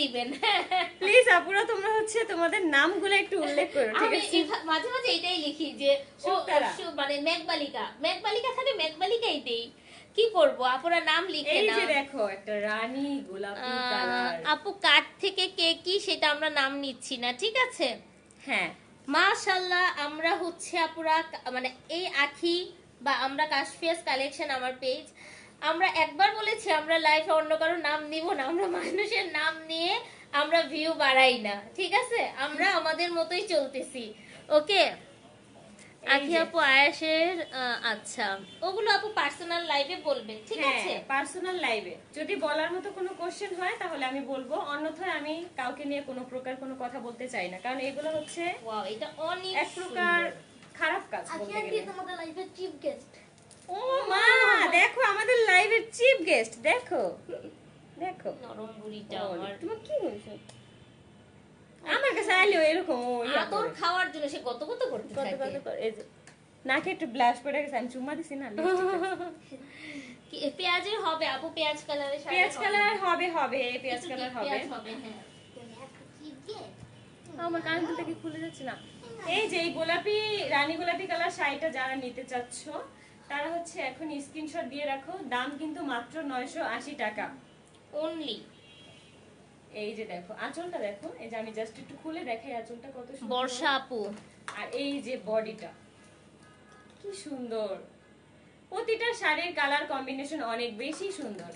দিবেন। প্লিজ আপুরা তোমরা হচ্ছে তোমাদের নামগুলো একটু উল্লেখ করো ঠিক আছে? মাঝে মাঝে এটাই লিখি যে ও মানে মেঘবালিকা। মেঘবালিকা থাকে মেঘবালিকাই দেই। কি করব? আপুরা নাম লিখে এই যে দেখো একটা রানী গোলাপি কালার। আপু কাঠ থেকে কে কি সেটা আমরা নাম নিচ্ছি না ঠিক আছে? হ্যাঁ। মাশাল্লাহ আমরা হচ্ছে আপুরা মানে এই আখি বা আমরা কাশফিয়াস কালেকশন আমার পেজ আমরা একবার বলেছি আমরা লাইফে অন্য কারও নাম নিব না আমরা মানুষের নাম নিয়ে আমরা ভিউ বাড়াই না ঠিক আছে? আমরা আমাদের মতোই চলতেছি। ওকে আখি আপু আয়াসের আচ্ছা ওগুলো আপু পার্সোনাল লাইভে বলবেন ঠিক আছে? হ্যাঁ পার্সোনাল লাইভে যদি বলার মতো কোনো কোশ্চেন হয় তাহলে আমি বলব অন্যথায় আমি কাউকে নিয়ে কোনো প্রকার কোনো কথা বলতে চাই না কারণ এগুলো হচ্ছে ওয়াও এটা অনেক এক প্রকার খারাপ কাজ বলতে গেলে। তোমাদের লাইফের চিফ গেস্ট ও মা দেখো আমাদের লাইভের চিফ গেস্ট দেখো। দেখো। নরম বুড়িটা আমার। কি আমার কাছে আইলেও এরকম করে। খাওয়ার জন্য সে কত কত করতে থাকে। কত এই যে, নাকে একটু ব্লাশ পড়ে গেছে আমি চুম্মা দিছি না। পেঁয়াজের হবে আপু পেঁয়াজ কালারের পেঁয়াজ কালার হবে হবে পেঁয়াজ কালার হবে। হবে হ্যাঁ। আমার কান দুলটা কি খুলে যাচ্ছে না। এই যে এই গোলাপি রানী গোলাপি কালার শাড়িটা যারা নিতে চাচ্ছ তারা হচ্ছে এখন স্ক্রিনশট দিয়ে রাখো দাম কিন্তু মাত্র নয়শো আশি টাকা। অনলি এই যে দেখো আঁচলটা দেখো এই যে আমি জাস্ট একটু খুলে দেখাই আঁচলটা কত সুন্দর। বর্ষা আপু। আর এই যে বডিটা কি সুন্দর। প্রতিটা শাড়ির কালার কম্বিনেশন অনেক বেশি সুন্দর।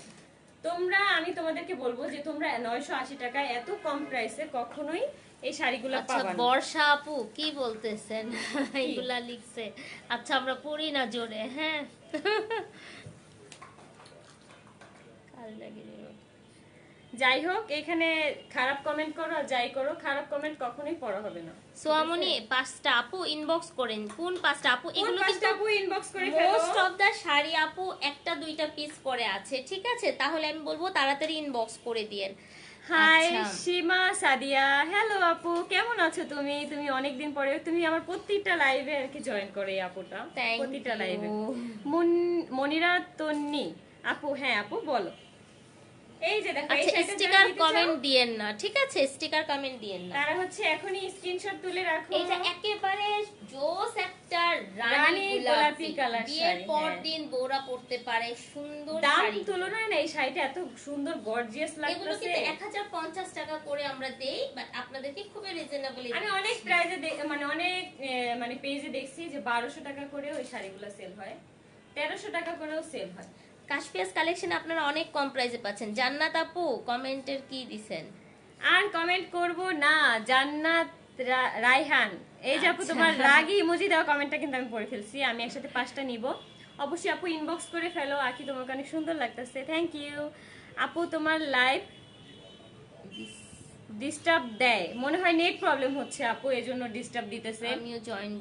তোমরা আমি তোমাদেরকে বলব যে তোমরা নয়শো আশি টাকায় এত কম প্রাইসে কখনোই এই শাড়িগুলো আচ্ছা পাবা বর্ষা আপু কি বলতেছেন? এগুলা লিখছে। আচ্ছা আমরা পড়ি না জোরে হ্যাঁ। যাই হোক এখানে খারাপ কমেন্ট করো যাই করো খারাপ কমেন্ট কখনোই পড়া হবে না। সোয়ামনি পাঁচটা আপু ইনবক্স করেন। কোন পাঁচটা আপু? এগুলো পাঁচটা আপু ইনবক্স করে ফেলো? মোস্ট অফ দা শাড়ি আপু একটা দুইটা পিস পরে আছে। ঠিক আছে? তাহলে আমি বলব তাড়াতাড়ি ইনবক্স করে দিয়েন। হাই আচ্ছা। সীমা সাদিয়া। হ্যালো আপু। কেমন আছো তুমি? তুমি অনেকদিন পরে তুমি আমার প্রত্যেকটা লাইভে আর কি জয়েন করে এই আপুটা। প্রত্যেকটা. লাইভে মনিরা তন্নি। আপু হ্যাঁ আপু বলো। এই যে দেখো এই আচ্ছা স্টিকার কমেন্ট দিয়েন না ঠিক আছে? স্টিকার কমেন্ট দিয়েন না। তারা হচ্ছে এখনই স্ক্রিনশট তুলে রাখো। এটা একেবারে জোস একটা রানী রানী গোলাপি গোলাপি কালার শাড়ি, পর। দিন বউরা পড়তে পারে সুন্দর দাম তুলনায় না এই শাড়িটা এত সুন্দর গর্জিয়াস এগুলো লাগতেছে। কিন্তু টাকা করে আমরা দেই বাট আপনাদেরকে খুবই রিজনেবল আমি অনেক প্রাইজে মানে অনেক মানে পেজে দেখছি যে বারোশো টাকা করে ওই শাড়িগুলো সেল হয় তেরোশো টাকা করেও সেল হয়। কাশপিয়াস কালেকশন আপনারা অনেক কম প্রাইসে পাচ্ছেন। জান্নাত আপু কমেন্টের কি দিছেন? আর কমেন্ট করব না জান্নাত রা- রায়হান। এই যে আপু আচ্ছা। তোমার রাগি ইমোজি দেওয়া কমেন্টটা কিন্তু আমি পড়ে ফেলছি আমি একসাথে পাঁচটা নিব। অবশ্যই আপু ইনবক্স করে ফেলো আকি তোমাকে অনেক সুন্দর লাগতেছে। থ্যাংক ইউ আপু তোমার লাইভ ডিস্টার্ব দেয়। মনে হয় নেট প্রবলেম হচ্ছে আপু এজন্য ডিস্টার্ব দিতেছে।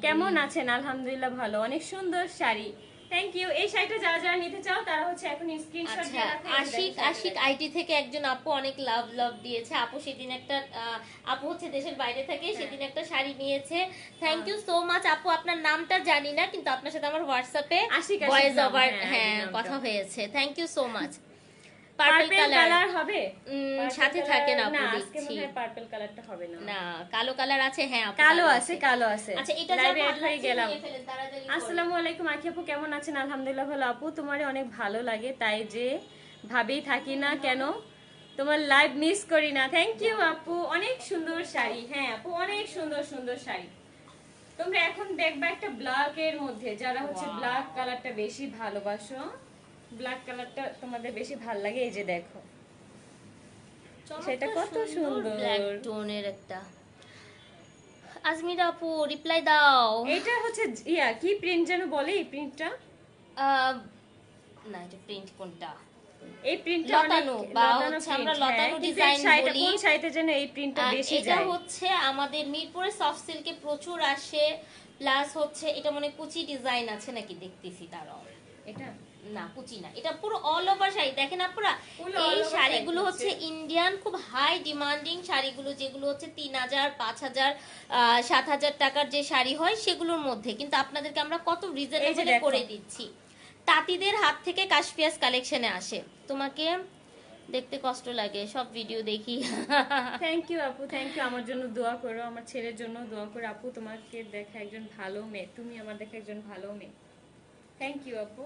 কেমন আছেন? আলহামদুলিল্লাহ ভালো। অনেক সুন্দর শাড়ি। থ্যাংক ইউ এই শাড়িটা যারা যারা নিতে চাও তারা হচ্ছে এখন স্ক্রিনশট আচ্ছা দিয়ে রাখো আশিক আশিক আইটি থেকে একজন আপু অনেক লাভ লাভ দিয়েছে। আপু সেদিন একটা আপু হচ্ছে দেশের বাইরে থেকে হ্যাঁ। সেদিন একটা শাড়ি নিয়েছে। থ্যাংক ইউ সো মাচ আপু। আপনার নামটা জানি না কিন্তু আপনার সাথে আমার হোয়াটসঅ্যাপে আশিক, আশিক ভয়েস ওভার হ্যাঁ, হ্যাঁ কথা হয়েছে। Thank you so much purple purple colour colour হবে? সাথে থাকে না, না আপু দেখছি। পার্পল কালারটা হবে না। না কালো কালার আছে হ্যাঁ কালো আছে কালো আছে। আচ্ছা এটা লাইভে অ্যাড হয়ে গেলাম। নিয়ে ফেলেন, তাড়াতাড়ি করে। আসসালামু আলাইকুম আখি আপু কেমন আছেন? আলহামদুলিল্লাহ ভালো। আপু তোমারে অনেক ভালো লাগে তাই যে ভাবেই থাকি না কেন তোমার লাইভ মিস করি না। থ্যাংক ইউ আপু অনেক সুন্দর শাড়ি। হ্যাঁ আপু অনেক সুন্দর সুন্দর শাড়ি। তোমরা এখন দেখবা একটা ব্ল্যাক এর মধ্যে যারা হচ্ছে ব্ল্যাক কালারটা বেশি ভালোবাসো। ব্ল্যাক কালারটা তোমাদের বেশি ভালো লাগে? এই যে দেখো। সেটা কত সুন্দর। ব্ল্যাক টোনের একটা। আজমির আপু রিপ্লাই দাও। এটা হচ্ছে ইয়া কি প্রিন্ট যেন বলে এই প্রিন্টটা না এটা প্রিন্ট কোনটা? এই প্রিন্টটা লতানো বা হচ্ছে আমরা লতানো ডিজাইন বলি। কোন সাইটে যেন এই প্রিন্টটা বেশি এটা হচ্ছে আমাদের মিরপুরে সফট সিল্কে প্রচুর আসে। প্লাস হচ্ছে এটা মনে হয় কুচি ডিজাইন আছে নাকি? দেখতেছি তারাও এটা? না কুচি না। এটা পুরো অল ওভার শাড়ি। দেখেন আপনারা এই শাড়িগুলো হচ্ছে। ইন্ডিয়ান খুব হাই ডিমান্ডিং শাড়িগুলো যেগুলো হচ্ছে তিন হাজার পাঁচ হাজার সাত হাজার টাকার যে শাড়ি হয় সেগুলোর মধ্যে। কিন্তু আপনাদেরকে আমরা কত রিজনেবল করে দিচ্ছি। তাঁতিদের হাত থেকে কাশপিয়াস কালেকশনে আসে। তোমাকে দেখতে কষ্ট লাগে সব ভিডিও দেখি। থ্যাংক ইউ আপু। থ্যাংক ইউ আমার জন্য দোয়া করো আমার ছেলের জন্য দোয়া করো। আপু তোমাকে দেখা একজন ভালো মেয়ে। তুমি আমার দেখা একজন ভালো মেয়ে। থ্যাংক ইউ আপু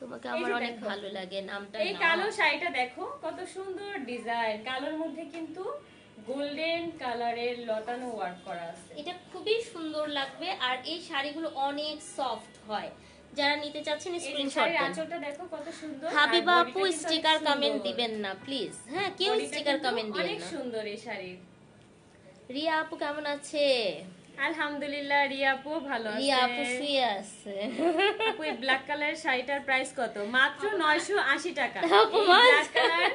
তোমাকে আমার অনেক। ভালো লাগে নামটা এই কালো শাড়িটা দেখো কত সুন্দর ডিজাইন কালোর মধ্যে কিন্তু গোল্ডেন কালারের লতানো ওয়ার্ক করা আছে। এটা খুবই সুন্দর লাগবে আর এই শাড়িগুলো অনেক সফট হয়। যারা নিতে চাচ্ছেন স্ক্রিনশট আঁচলটা দেখো কত সুন্দর। হাবিবা আপু স্টিকার কমেন্ট দিবেন না প্লিজ হ্যাঁ কেউ স্টিকার কমেন্ট দিবেন অনেক সুন্দর এই শাড়ির। রিয়া আপু কেমন আছে? আলহামদুলিল্লাহ রিয়া আপু ভালো আছে রিয়া আপু শুয়ে আছে। আপু এই ব্ল্যাক কালারের শাড়িটার প্রাইস কত? মাত্র নয়শো আশি টাকা। আপু, ব্ল্যাক কালার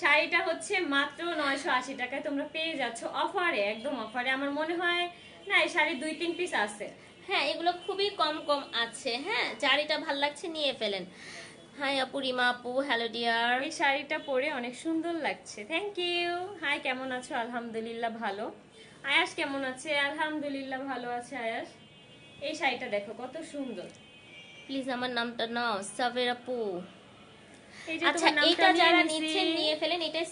শাড়িটা হচ্ছে মাত্র নয়শো আশি টাকায় তোমরা পেয়ে যাচ্ছ অফারে একদম অফারে। আমার মনে হয় না এই শাড়ি দুই তিন পিস আছে। হ্যাঁ এগুলো খুবই কম কম আছে। হ্যাঁ এটা ভালো লাগছে নিয়ে ফেলেন। হাই আপু রিমা আপু হ্যালো ডিয়ার। এই শাড়িটা পরে অনেক সুন্দর লাগছে। থ্যাংক ইউ হাই কেমন আছো? আলহামদুলিল্লাহ ভালো। আয়াস কেমন আছে? আলহামদুলিল্লাহ ভালো আছে আয়াস এই শাড়িটা দেখো কত সুন্দর। প্লিজ আমার নামটা নাও সাবের আপু। আচ্ছা এটা যারা। নিচ্ছেন নিয়ে ফেলেন এটা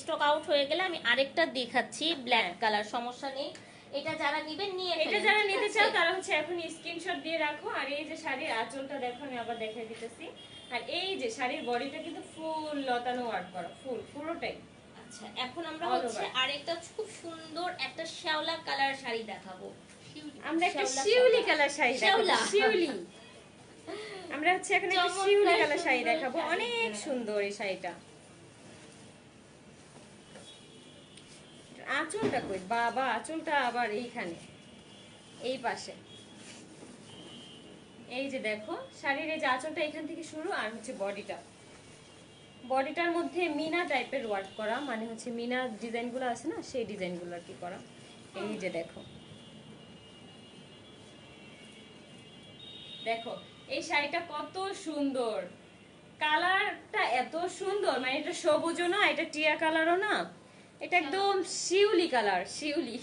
স্টক আউট হয়ে গেলে আমি আরেকটা দেখাচ্ছি ব্ল্যাক। কালার সমস্যা নেই। এটা যারা নিবেন নিয়ে এটা যারা নিতে? চাও তারা হচ্ছে এখন স্ক্রিনশট দিয়ে রাখো। আর এই যে শাড়ির আঁচলটা দেখো আমি আবার দেখাই দিতেছি। আর এই যে শাড়ির বডিটা কিন্তু ফুল লতানো ওয়ার্ক করা ফুল পুরোটাই। আচ্ছা এখন আমরা হচ্ছে আরেকটা খুব সুন্দর একটা শ্যাওলা কালার শাড়ি দেখাবো। আমরা একটা শিউলি কালার। শাড়ি দেখাবো শিউলি। আমরা হচ্ছে এখন একটা শিউলি কালার শাড়ি সুন্দর দেখাবো অনেক সুন্দর এই শাড়িটা। আঁচলটা কই? বাবা আঁচলটা আবার এইখানে এই পাশে। এই যে দেখো শাড়ির এই যে আঁচলটা এখান থেকে শুরু আর হচ্ছে বডিটা। বডিটার মধ্যে মিনা টাইপের ওয়ার্ক করা মানে হচ্ছে মিনা ডিজাইনগুলো আছে না, সেই ডিজাইনগুলো আর কি করা। এই যে দেখো। দেখো, এই শাড়িটা কত সুন্দর। কালারটা এত সুন্দর মানে এটা সবুজও না, এটা টিয়া কালারও না। এটা একদম শিউলি কালার, শিউলি।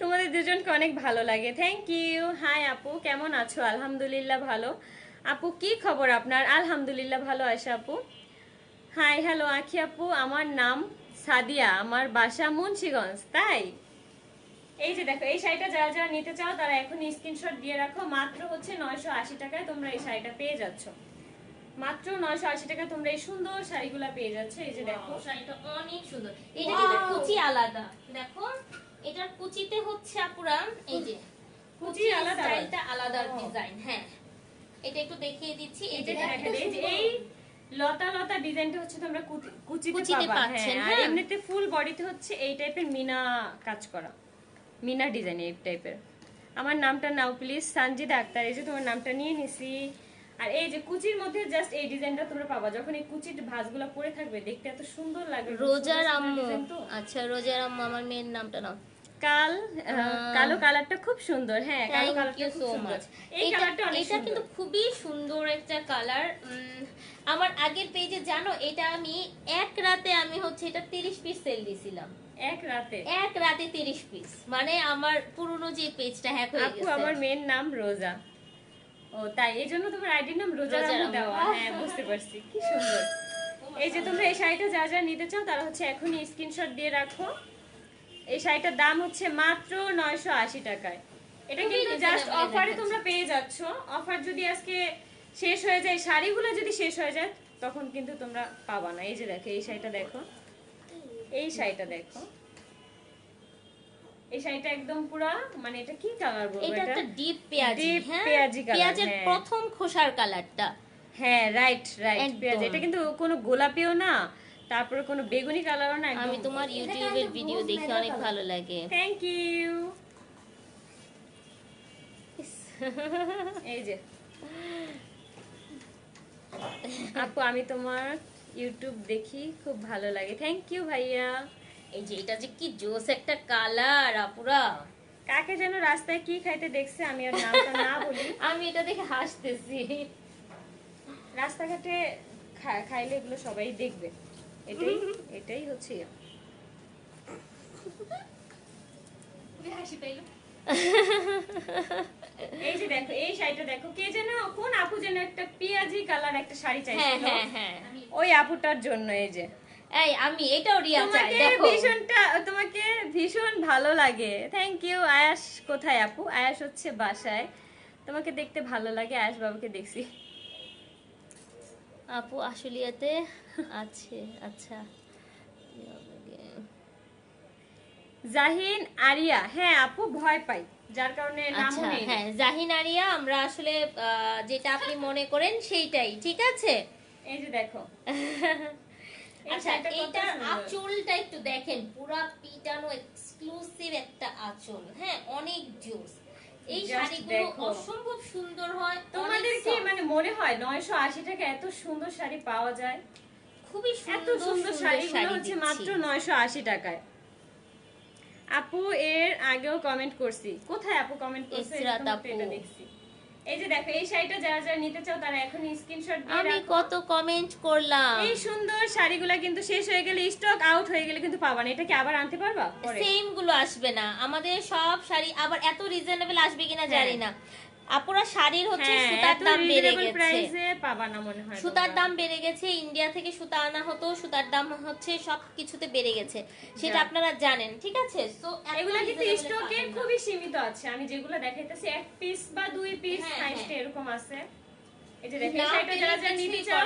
তোমাদের দুজনকে অনেক ভালো লাগে। থ্যাংক ইউ হাই আপু, কেমন আছো? আলহামদুলিল্লাহ ভালো। আপু, কি খবর আপনার? আলহামদুলিল্লাহ, ভালো আছে আপু? হাই হ্যালো আখি আপু আমার নাম সাদিয়া। আমার বাসা মুন্সিগঞ্জ তাই? এই যে দেখো এই শাড়িটা যারা যারা নিতে চাও তারা এখন স্ক্রিনশট দিয়ে রাখো। মাত্র হচ্ছে নয়শো আশি টাকায় তোমরা এই শাড়িটা পেয়ে যাচ্ছ। মাত্র নয়শো আশি টাকায় তোমরা এই সুন্দর শাড়িগুলা পেয়ে যাচ্ছ। এই যে দেখো। শাড়িটা অনেক সুন্দর। এটা কিন্তু কুচি আলাদা। দেখো এটার কুচিতে হচ্ছে আপুরা এই যে কুচি আলাদা। আলাদা ডিজাইন হ্যাঁ। এটা একটু দেখিয়ে দিচ্ছি। এই যে এই লতা লতা ডিজাইনটা হচ্ছে তোমরা কুচি- কুচিতে কুচিতে পাচ্ছেন, হ্যাঁ হ্যাঁ। এমনিতে ফুল বডিতে হচ্ছে এই টাইপের মিনা কাজ করা। মিনা ডিজাইন এই টাইপের আমার নামটা নাও প্লিজ সানজিদা আক্তার এই যে তোমার নামটা নিয়ে নিছি। আর এই যে কুচির মধ্যে জাস্ট এই ডিজাইনটা তোমরা পাবা। যখন এই কুচির ভাঁজগুলো পরে থাকবে দেখতে এত সুন্দর লাগবে। রোজার আম্মু। আচ্ছা রোজার আম্মু আমার মেয়ের নামটা নাও। কাল কালো কালারটা খুব সুন্দর হ্যাঁ কালো কালারটা সো মাচ এই কালারটা অনেক এটা কিন্তু খুবই সুন্দর একটা কালার। আমার আগের পেজে জানো এটা আমি এক রাতে আমি হচ্ছে এটা 30 পিস সেল দিছিলাম। এক রাতে? এক রাতে 30 পিস মানে আমার পুরনো যে পেজটা হ্যাক হয়ে আপু গেছে। আমার মেয়ের নাম রোজা। ও তাই এই জন্য তোমার আইডির নাম রোজা রামু। দেওয়া। হ্যাঁ বুঝতে পারছি। কি সুন্দর। এই যে তোমরা এই শাড়িটা যা যা নিতে চাও তারা হচ্ছে এখনই স্ক্রিনশট দিয়ে রাখো। এই শাড়িটার দাম হচ্ছে মাত্র নয়শো আশি টাকায়। এটা কিন্তু জাস্ট অফারে তোমরা পেয়ে যাচ্ছ। অফার যদি আজকে শেষ হয়ে যায় শাড়িগুলো যদি শেষ হয়ে যায় তখন কিন্তু তোমরা পাবা না। এই যে দেখো এই শাড়িটা দেখো। এই শাড়িটা দেখো। এই শাড়িটা একদম পুরা মানে এটা কি কালার বলব এটা একটা ডিপ পেঁয়াজি হ্যাঁ? পেঁয়াজি colour, পেঁয়াজের হ্যাঁ। প্রথম খোসার কালারটা হ্যাঁ রাইট রাইট। পেঁয়াজ। এটা কিন্তু কোনো গোলাপিও না তারপরে কোনো বেগুনি কালারও না আমি তোমার ইউটিউবের ভিডিও দেখে অনেক ভালো লাগে। থ্যাংক ইউ এই যে। আপু আমি তোমার ইউটিউব দেখি খুব ভালো লাগে। থ্যাংক ইউ ভাইয়া। এই যে এটা যে কি জোস একটা কালার আপুরা। কাকে যেন রাস্তায় কি খাইতে দেখছে আমি আর নামটা না বলি। আমি এটা দেখে হাসতেছি। রাস্তাঘাটে খাইলে এগুলো সবাই দেখবে। এটাই এটাই হচ্ছে। হাসি পাইলো এই যে দেখো এই শাড়িটা দেখো কে যেন কোন আপু যেন একটা পিয়াজি কালার একটা শাড়ি হ্যাঁ চাইছিল। হ্যাঁ। হ্যাঁ ওই আপুটার জন্য এই যে। এই আমি এটাও রিয়া চাই তোমাকে দেখো। ভীষণটা তোমাকে ভীষণ ভালো লাগে। থ্যাংক ইউ আয়াস কোথায় আপু? আয়াস হচ্ছে বাসায়। তোমাকে দেখতে ভালো লাগে আয়াস বাবুকে দেখছি। আপু আশুলিয়াতে আছে আচ্ছা। জাহিন আরিয়া হ্যাঁ আপু ভয় পাই যার কারণে নামও আচ্ছা নেই। হ্যাঁ জাহিন আরিয়া আমরা আসলে যেটা আপনি মনে করেন সেইটাই ঠিক আছে? এই যে দেখো। আচ্ছা শাড়িটা কত এইটার সুন্দর। আঁচলটা একটু দেখেন পুরা পিটানো এক্সক্লুসিভ একটা আঁচল হ্যাঁ অনেক জোস। এই শাড়িগুলো অসম্ভব সুন্দর হয় তোমাদের কি মানে মনে হয় নয়শো আশি টাকা এত সুন্দর শাড়ি পাওয়া যায়? খুবই এত সুন্দর সুন্দর শাড়িগুলো হচ্ছে মাত্র নয়শো আশি টাকায়। আপু এর আগেও কমেন্ট করছি। কোথায় আপু কমেন্ট করছে? এটা। দেখছি। এই যে দেখো এই শাড়িটা যারা যারা নিতে চাও তারা এখনই স্ক্রিনশট দিয়ে আমি কত কমেন্ট করলাম। এই সুন্দর শাড়িগুলা কিন্তু শেষ হয়ে গেলে স্টক আউট হয়ে গেলে কিন্তু পাবা না। এটা কি আবার আনতে পারবা? সেমগুলো আসবে না। আমাদের সব শাড়ি আবার এত রিজনেবল আসবে কিনা জানি না। আপুরা শাড়ির হচ্ছে হ্যাঁ সুতার দাম বেড়ে গেছে। পাবা না মনে হয় সুতার দাম বেড়ে গেছে ইন্ডিয়া থেকে সুতা আনা হতো সুতার দাম হচ্ছে সব কিছুতে বেড়ে গেছে। সেটা আপনারা জানেন ঠিক আছে? এগুলা কিন্তু স্টকের খুবই সীমিত আছে। আমি যেগুলো দেখাইতেছি এক পিস বা দুই পিস হ্যাঁ, হ্যাঁ। এরকম আছে। এই যে দেখো না এই শাড়িটা পেলে যারা যারা নিতে চাও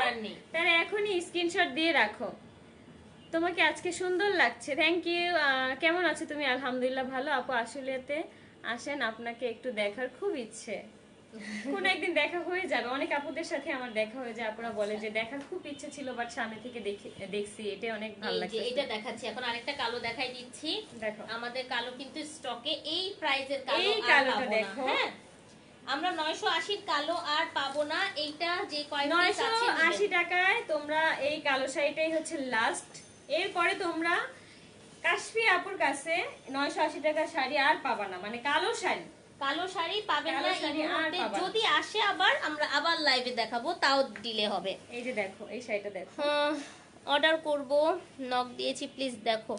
তারা এখনই স্ক্রিনশট দিয়ে রাখো। তোমাকে আজকে সুন্দর লাগছে। থ্যাংক ইউ কেমন আছো তুমি? আলহামদুলিল্লাহ ভালো। আপু আসলেতে আসেন আপনাকে একটু দেখার খুব ইচ্ছে। কোন একদিন দেখা হয়ে যাবে। অনেক আপুদের সাথে আমার দেখা হয়ে যায়। আপুরা বলে যে দেখার খুব ইচ্ছে ছিল বাট সামনে থেকে দেখছি। এটা অনেক ভালো লাগছে এটা দেখাচ্ছি। এখন আরেকটা কালো দেখাই দিচ্ছি। দেখো। আমাদের কালো কিন্তু স্টকে এই প্রাইজের কালো এই কালোটা দেখো। হ্যাঁ? আমরা নয়শো আশির কালো আর পাবো না। এইটা যে কয় piece নয়শো আছে আশি নেবেন। টাকায় তোমরা এই কালো শাড়িটাই হচ্ছে লাস্ট এরপরে তোমরা কাশ্মীর আপুর কাছে নয়শো আশি টাকার শাড়ি আর পাবা না মানে কালো শাড়ি। কালো শাড়ি পাবেন না। যদি আসে আবার আমরা আবার লাইভে দেখাবো তাও দিলে হবে। এই যে দেখো এই শাড়িটা দেখো। অর্ডার করব নক দিয়েছি প্লিজ দেখো।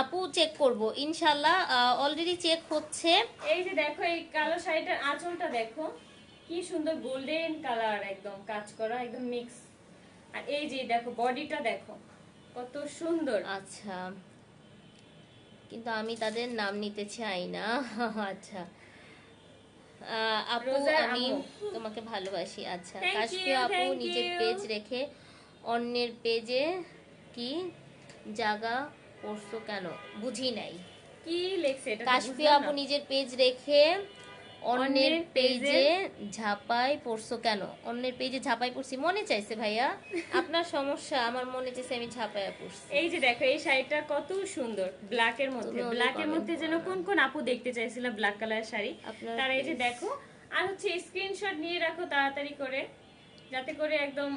আপু চেক করব ইনশাল্লাহ অলরেডি চেক হচ্ছে। এই যে দেখো এই কালো শাড়িটার আঁচলটা দেখো। কি সুন্দর গোল্ডেন কালার একদম কাজ করা একদম মিক্স আর এই যে দেখো বডিটা দেখো কত সুন্দর। আচ্ছা। কিন্তু আমি তাদের নাম নিতে চাই না। আচ্ছা। আপু আমি তোমাকে ভালোবাসি। আচ্ছা কাশ্মীর আপু নিজের পেজ রেখে অন্যের পেজে কি জায়গা করছ কেন? বুঝি নাই। কি লেখছে? এটা কাশ্মীর আপু নিজের পেজ রেখে অন্যের পেজে ঝাপাই পড়ছো কেন? অন্যের পেজে ঝাপাই পড়ছি মনে চাইছে ভাইয়া? আপনার সমস্যা আমার মনে চাইছে আমি ঝাপাইয়া পড়ছি। এই যে দেখো এই শাড়িটা কত সুন্দর ব্ল্যাক এর মধ্যে। ব্ল্যাক এর মধ্যে যেন কোন কোন আপু দেখতে চাইছিল ব্ল্যাক কালার শাড়ি। তারা এই যে দেখো আর হচ্ছে স্ক্রিনশট নিয়ে রাখো তাড়াতাড়ি করে। যাতে করে একদম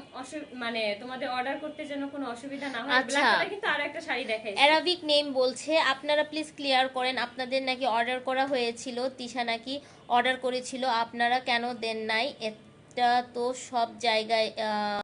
মানে তোমাদের অর্ডার করতে যেন কোনো অসুবিধা না হয়। আচ্ছা। কিন্তু আর একটা শাড়ি দেখাই অ্যারাবিক নেম বলছে। আপনারা প্লিজ ক্লিয়ার করেন আপনাদের নাকি অর্ডার করা হয়েছিল তিশা নাকি অর্ডার করেছিল আপনারা কেন দেন নাই? এটা তো সব জায়গায় আহ,